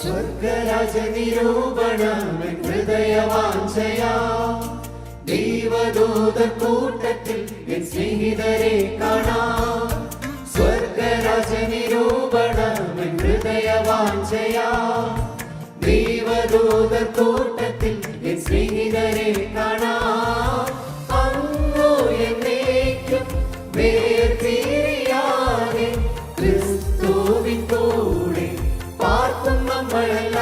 സ്വർഗരാജ നിരൂപണമെൻ ഹൃദയവാഞ്ചയാ ദൈവദൂത കൂട്ടത്തിൽ എൻ സ്നേഹിതരെ കാണാം. സ്വർഗരാജ നിരൂപണമെൻ ഹൃദയവാഞ്ചയാ ദൈവദൂത കൂട്ടത്തിൽ എൻ സ്നേഹിതരെ കാണാം. അങ്ങോ എന്നേക്കും വേർപിരിയാതെ ക്രിസ്തുവിൻ കൂടെ പാർക്കും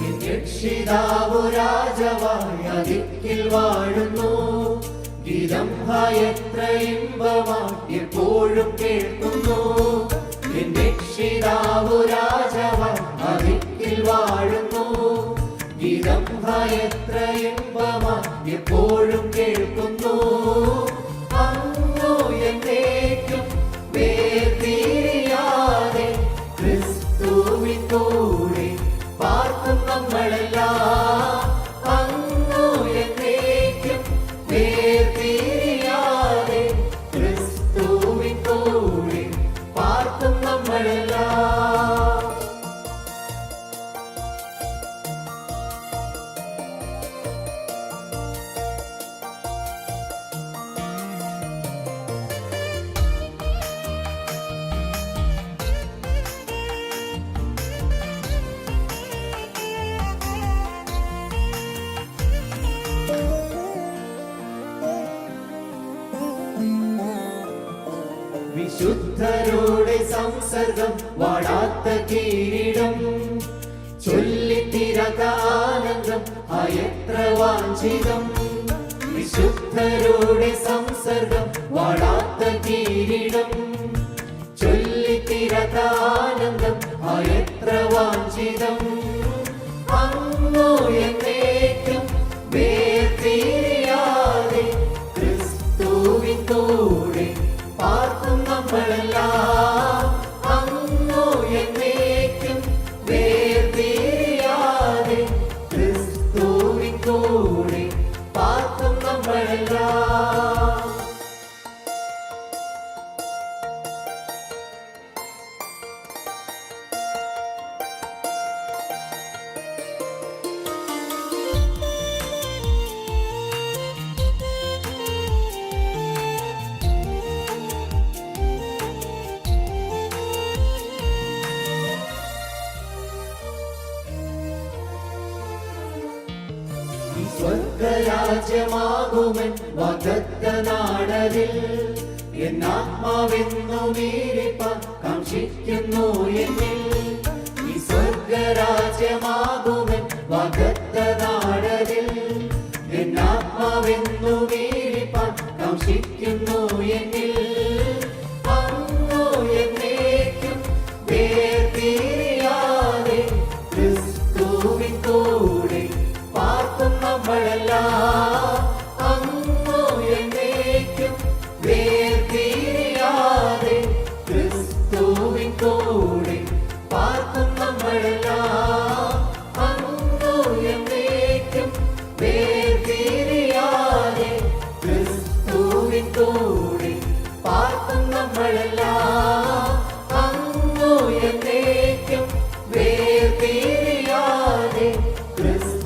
രക്ഷിതാവു രാജവായ ദിക്കിൽ വാഴുന്നു. ഗീതം എത്ര എപ്പോഴും കേൾക്കുന്നു. രക്ഷിതാവു രാജവായ ദിക്കിൽ വാഴുന്നു. ഗീതം എത്ര എപ്പോഴും വിശുദ്ധരോടെ സംസർഗം വാടാത്ത കിരീടം. ചൊല്ലിത്തിരക ആനന്ദം അയത്ര വാഞ്ചിതം. വിശുദ്ധരോടെ സംസർഗം വാടാത്ത കിരീടം. ചൊല്ലിത്തിരക ആനന്ദം അയത്ര വാഞ്ചിതം. പാർക്കും സ്വർഗരാജ്യമാകുമൻ വകത്ത നാടരിൽ എന്നാത്മാവെന്നു മീരിപ്പ കാക്ഷിക്കുന്നു എന്നിൽ. ഈ സ്വർഗരാജ്യമാകുമെൻ വകത്ത സ്നേഹത്തോടെ പാർക്കും നമ്മളെല്ലാം അങ്ങോയെന്നേക്കും വേർതിരിയാതെ ക്രിസ്തു